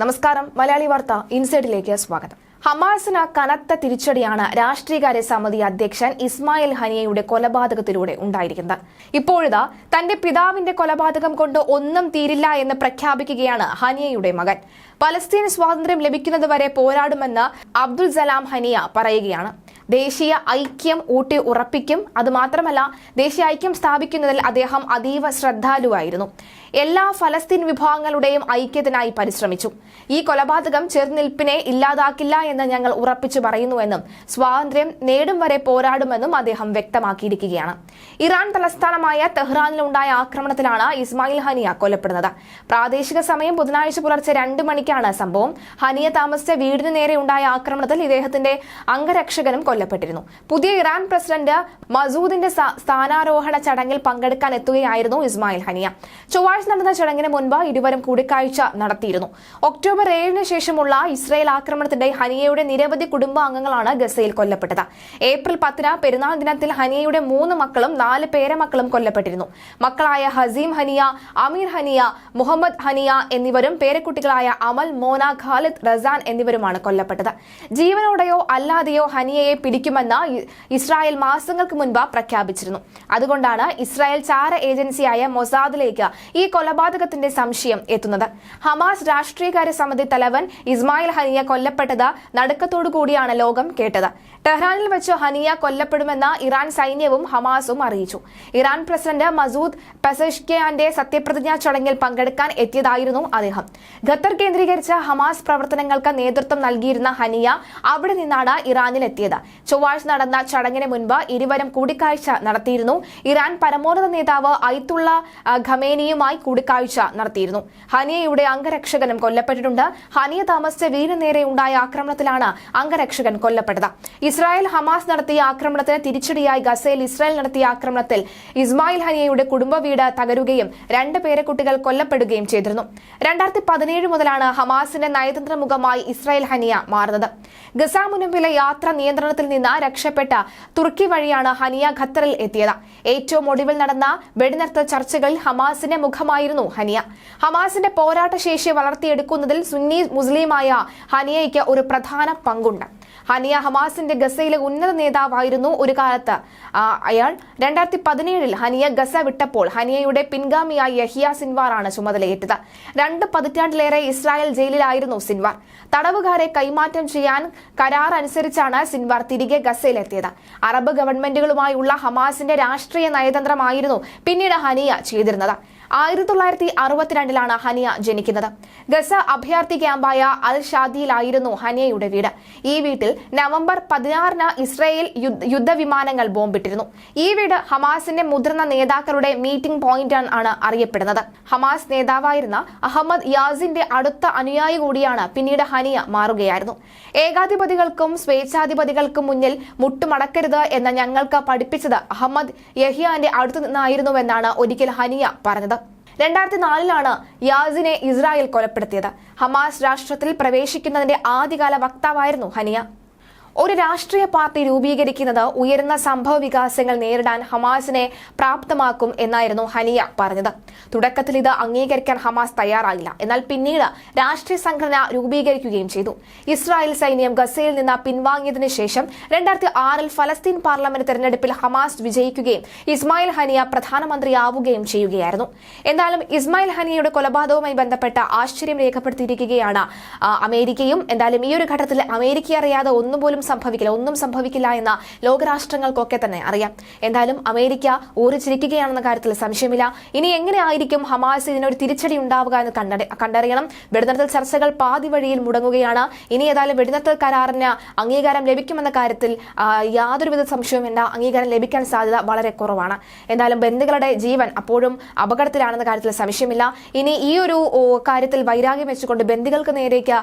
നമസ്കാരം. മലയാളി വാർത്ത ഇൻസൈഡിലേക്ക് സ്വാഗതം. ഹമാസിന് കനത്ത തിരിച്ചടിയാണ് രാഷ്ട്രീയകാര്യ സമിതി അധ്യക്ഷൻ ഇസ്മായിൽ ഹനിയയുടെ കൊലപാതകത്തിലൂടെ ഉണ്ടായിരിക്കുന്നത്. ഇപ്പോഴിതാ തന്റെ പിതാവിന്റെ കൊലപാതകം കൊണ്ട് ഒന്നും തീരില്ല എന്ന് പ്രഖ്യാപിക്കുകയാണ് ഹനിയയുടെ മകൻ. പലസ്തീൻ സ്വാതന്ത്ര്യം ലഭിക്കുന്നതുവരെ പോരാടുമെന്ന് അബ്ദുൽ സലാം ഹനിയ പറയുകയാണ്. ദേശീയ ഐക്യം ഊട്ടി ഉറപ്പിക്കും. അതുമാത്രമല്ല ദേശീയ ഐക്യം സ്ഥാപിക്കുന്നതിൽ അദ്ദേഹം അതീവ ശ്രദ്ധാലുവായിരുന്നു. എല്ലാ ഫലസ്തീൻ വിഭാഗങ്ങളുടെയും ഐക്യത്തിനായി പരിശ്രമിച്ചു. ഈ കൊലപാതകം ചെറുനിൽപ്പിനെ ഇല്ലാതാക്കില്ല എന്ന് ഞങ്ങൾ ഉറപ്പിച്ചു പറയുന്നുവെന്നും സ്വാതന്ത്ര്യം നേടും വരെ പോരാടുമെന്നും അദ്ദേഹം വ്യക്തമാക്കിയിരിക്കുകയാണ്. ഇറാൻ തലസ്ഥാനമായ തെഹ്റാനിലുണ്ടായ ആക്രമണത്തിലാണ് ഇസ്മായിൽ ഹനിയ കൊല്ലപ്പെടുന്നത്. പ്രാദേശിക സമയം ബുധനാഴ്ച പുലർച്ചെ രണ്ട് മണിക്കാണ് സംഭവം. ഹനിയ താമസിച്ച വീടിനു നേരെ ഉണ്ടായ ആക്രമണത്തിൽ ഇദ്ദേഹത്തിന്റെ അംഗരക്ഷകനും കൊല്ലപ്പെട്ടിരുന്നു. പുതിയ ഇറാൻ പ്രസിഡന്റ് മസൂദിന്റെ സ്ഥാനാരോഹണ ചടങ്ങിൽ പങ്കെടുക്കാൻ എത്തുകയായിരുന്നു ഇസ്മായിൽ ഹനിയ. ചൊവ്വാഴ്ച നടന്ന ചടങ്ങിന് മുൻപ് ഇരുവരും കൂടിക്കാഴ്ച നടത്തിയിരുന്നു. ഒക്ടോബർ ഏഴിന് ശേഷമുള്ള ഇസ്രായേൽ ആക്രമണത്തിന്റെ ഹനിയയുടെ നിരവധി കുടുംബാംഗങ്ങളാണ് ഗസയിൽ കൊല്ലപ്പെട്ടത്. ഏപ്രിൽ പത്തിന് പെരുന്നാൾ ദിനത്തിൽ ഹനിയയുടെ മൂന്ന് മക്കളും നാല് പേരമക്കളും കൊല്ലപ്പെട്ടിരുന്നു. മക്കളായ ഹസീം ഹനിയ അമീർ ഹനിയ മുഹമ്മദ് ഹനിയ എന്നിവരും പേരക്കുട്ടികളായ അമൽ മോന ഖാലിദ് റസാൻ എന്നിവരുമാണ് കൊല്ലപ്പെട്ടത്. ജീവനോടെയോ അല്ലാതെയോ ഹനിയയെ പിടിക്കുമെന്ന് ഇസ്രായേൽ മാസങ്ങൾക്ക് മുൻപ് പ്രഖ്യാപിച്ചിരുന്നു. അതുകൊണ്ടാണ് ഇസ്രായേൽ ചാര ഏജൻസിയായ മൊസാദിലേക്ക് ഈ കൊലപാതകത്തിന്റെ സംശയം എത്തുന്നത്. ഹമാസ് രാഷ്ട്രീയകാര്യ സമിതി തലവൻ ഇസ്മായിൽ ഹനിയ കൊല്ലപ്പെട്ടത് നടുക്കത്തോടു കൂടിയാണ് ലോകം കേട്ടത്. ടെഹ്റാനിൽ വെച്ച് ഹനിയ കൊല്ലപ്പെടുമെന്ന് ഇറാൻ സൈന്യവും ഹമാസും അറിയിച്ചു. ഇറാൻ പ്രസിഡന്റ് മസൂദ് പെസഷ്കിയാന്റെ സത്യപ്രതിജ്ഞാ ചടങ്ങിൽ പങ്കെടുക്കാൻ എത്തിയതായിരുന്നു അദ്ദേഹം. ഖത്തർ കേന്ദ്രീകരിച്ച ഹമാസ് പ്രവർത്തനങ്ങൾക്ക് നേതൃത്വം നൽകിയിരുന്ന ഹനിയ അവിടെ നിന്നാണ് ഇറാനിൽ എത്തിയത് ചൊവ്വാഴ്ച നടന്ന ചടങ്ങിന് മുൻപ് ഇരുവരും കൂടിക്കാഴ്ച നടത്തിയിരുന്നു. ഇറാൻ പരമോന്നത നേതാവ് ഐത്തുള്ള ഖമേനിയുമായി കൂടിക്കാഴ്ച നടത്തിയിരുന്നു. ഹനിയയുടെ അംഗരക്ഷകനും കൊല്ലപ്പെട്ടിട്ടുണ്ട്. ഹനിയ താമസിച്ച വീടിന് നേരെ ഉണ്ടായ ആക്രമണത്തിലാണ് അംഗരക്ഷകൻ കൊല്ലപ്പെട്ടത്. ഇസ്രായേൽ ഹമാസ് നടത്തിയ ആക്രമണത്തിന് തിരിച്ചടിയായി ഗസയിൽ ഇസ്രായേൽ നടത്തിയ ആക്രമണത്തിൽ ഇസ്മായിൽ ഹനിയയുടെ കുടുംബ വീട് തകരുകയും രണ്ട് പേരക്കുട്ടികൾ കൊല്ലപ്പെടുകയും ചെയ്തിരുന്നു. രണ്ടായിരത്തി പതിനേഴ് മുതലാണ് ഹമാസിന്റെ നയതന്ത്ര മുഖമായി ഇസ്രായേൽ ഹനിയ മാറുന്നത്. ഗസ മുനമ്പിലെ യാത്ര നിയന്ത്രണത്തിൽ നിന്ന് രക്ഷപ്പെട്ട തുർക്കി വഴിയാണ് ഹനിയ ഖത്തറിൽ എത്തിയത്. ഏറ്റവും ഒടുവിൽ നടന്ന വെടിനിർത്തൽ ചർച്ചകളിൽ ഹമാസിന്റെ മുഖമായിരുന്നു ഹനിയ. ഹമാസിന്റെ പോരാട്ട ശേഷി വളർത്തിയെടുക്കുന്നതിൽ സുന്നി മുസ്ലിമായ ഹനിയയ്ക്ക് ഒരു പ്രധാന പങ്കുണ്ട്. ഹനിയ ഹമാസിന്റെ ഗസയിലെ ഉന്നത നേതാവായിരുന്നു ഒരു കാലത്ത്. അയാൾ രണ്ടായിരത്തി പതിനേഴിൽ ഹനിയ ഗസ വിട്ടപ്പോൾ ഹനിയയുടെ പിൻഗാമിയായി യഹിയ സിൻവാറാണ് ചുമതലയേറ്റത്. രണ്ട് പതിറ്റാണ്ടിലേറെ ഇസ്രായേൽ ജയിലിലായിരുന്നു സിൻവാർ. തടവുകാരെ കൈമാറ്റം ചെയ്യാൻ കരാർ അനുസരിച്ചാണ് സിൻവാർ തിരികെ ഗസയിലെത്തിയത്. അറബ് ഗവൺമെന്റുകളുമായുള്ള ഹമാസിന്റെ രാഷ്ട്രീയ നയതന്ത്രമായിരുന്നു പിന്നീട് ഹനിയ ചെയ്തിരുന്നത്. ആയിരത്തി തൊള്ളായിരത്തി അറുപത്തിരണ്ടിലാണ് ഹനിയ ജനിക്കുന്നത്. ഗസ അഭയാർത്ഥി ക്യാമ്പായ അൽ ഷാദിയിലായിരുന്നു ഹനിയയുടെ വീട്. ഈ വീട്ടിൽ നവംബർ പതിനാറിന് ഇസ്രയേൽ യുദ്ധ- യുദ്ധവിമാനങ്ങൾ ബോംബിട്ടിരുന്നു. ഈ വീട് ഹമാസിന്റെ മുതിർന്ന നേതാക്കളുടെ മീറ്റിംഗ് പോയിന്റ് ആണ് അറിയപ്പെടുന്നത്. ഹമാസ് നേതാവായിരുന്ന അഹമ്മദ് യാസിന്റെ അടുത്ത അനുയായി കൂടിയാണ് പിന്നീട് ഹനിയ മാറുകയായിരുന്നു. ഏകാധിപതികൾക്കും സ്വേച്ഛാധിപതികൾക്കും മുന്നിൽ മുട്ടുമടക്കരുത് എന്ന് ഞങ്ങൾക്ക് പഠിപ്പിച്ചത് അഹമ്മദ് യഹിയാന്റെ അടുത്തു നിന്നായിരുന്നുവെന്നാണ് ഒരിക്കൽ ഹനിയ പറഞ്ഞത്. രണ്ടായിരത്തി നാലിലാണ് യാസിനെ ഇസ്രായേൽ കൊലപ്പെടുത്തിയത്. ഹമാസ് രാഷ്ട്രത്തിൽ പ്രവേശിക്കുന്നതിന്റെ ആദ്യകാല വക്താവായിരുന്നു ഹനിയ. ഒരു രാഷ്ട്രീയ പാർട്ടി രൂപീകരിക്കുന്നത് ഉയരുന്ന സംഭവ വികാസങ്ങൾ നേരിടാൻ ഹമാസിനെ പ്രാപ്തമാക്കും എന്നായിരുന്നു ഹനിയ പറഞ്ഞത്. തുടക്കത്തിൽ ഇത് അംഗീകരിക്കാൻ ഹമാസ് തയ്യാറായില്ല. എന്നാൽ പിന്നീട് രാഷ്ട്രീയ സംഘടന രൂപീകരിക്കുകയും ചെയ്തു. ഇസ്രായേൽ സൈന്യം ഗസയിൽ നിന്ന് പിൻവാങ്ങിയതിനു ശേഷം രണ്ടായിരത്തി ആറിൽ ഫലസ്തീൻ പാർലമെന്റ് തെരഞ്ഞെടുപ്പിൽ ഹമാസ് വിജയിക്കുകയും ഇസ്മായിൽ ഹനിയ പ്രധാനമന്ത്രിയാവുകയും ചെയ്യുകയായിരുന്നു. എന്നാലും ഇസ്മായിൽ ഹനിയയുടെ കൊലപാതകവുമായി ബന്ധപ്പെട്ട ആശ്ചര്യം രേഖപ്പെടുത്തിയിരിക്കുകയാണ് അമേരിക്കയും. എന്തായാലും ഈ ഒരു ഘട്ടത്തിൽ അമേരിക്ക അറിയാതെ ഒന്നുപോലും സംഭവിക്കില്ല ഒന്നും സംഭവിക്കില്ല എന്ന ലോകരാഷ്ട്രങ്ങൾക്കൊക്കെ തന്നെ അറിയാം. എന്തായാലും അമേരിക്ക ഊറിച്ചിരിക്കുകയാണെന്ന കാര്യത്തിൽ സംശയമില്ല. ഇനി എങ്ങനെയായിരിക്കും ഹമാസ് ഇതിനൊരു തിരിച്ചടി ഉണ്ടാവുക എന്ന് കണ്ടറിയണം. വെടിനിർത്തൽ ചർച്ചകൾ പാതി വഴിയിൽ മുടങ്ങുകയാണ്. ഇനി ഏതായാലും വെടിനിർത്തൽ കരാറിന് അംഗീകാരം ലഭിക്കുമെന്ന കാര്യത്തിൽ യാതൊരുവിധ സംശയവും വേണ്ട അംഗീകാരം ലഭിക്കാൻ സാധ്യത വളരെ കുറവാണ്. എന്തായാലും ബന്ധുക്കളുടെ ജീവൻ അപ്പോഴും അപകടത്തിലാണെന്ന കാര്യത്തിൽ സംശയമില്ല. ഇനി ഈ ഒരു കാര്യത്തിൽ വൈരാഗ്യം വെച്ചുകൊണ്ട് ബന്ധുക്കൾക്ക് നേരേക്ക്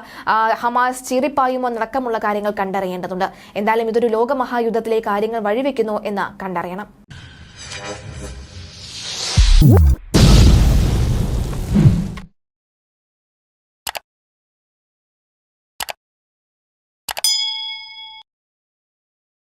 ഹമാസ് ചീറിപ്പായുമോ നടക്കമുള്ള കാര്യങ്ങൾ കണ്ടറിയേണ്ടതുണ്ട്. എന്തായാലും ഇതൊരു ലോകമഹായുദ്ധത്തിലെ കാര്യങ്ങൾ വഴിവെക്കുന്നു എന്ന് കണ്ടറിയണം.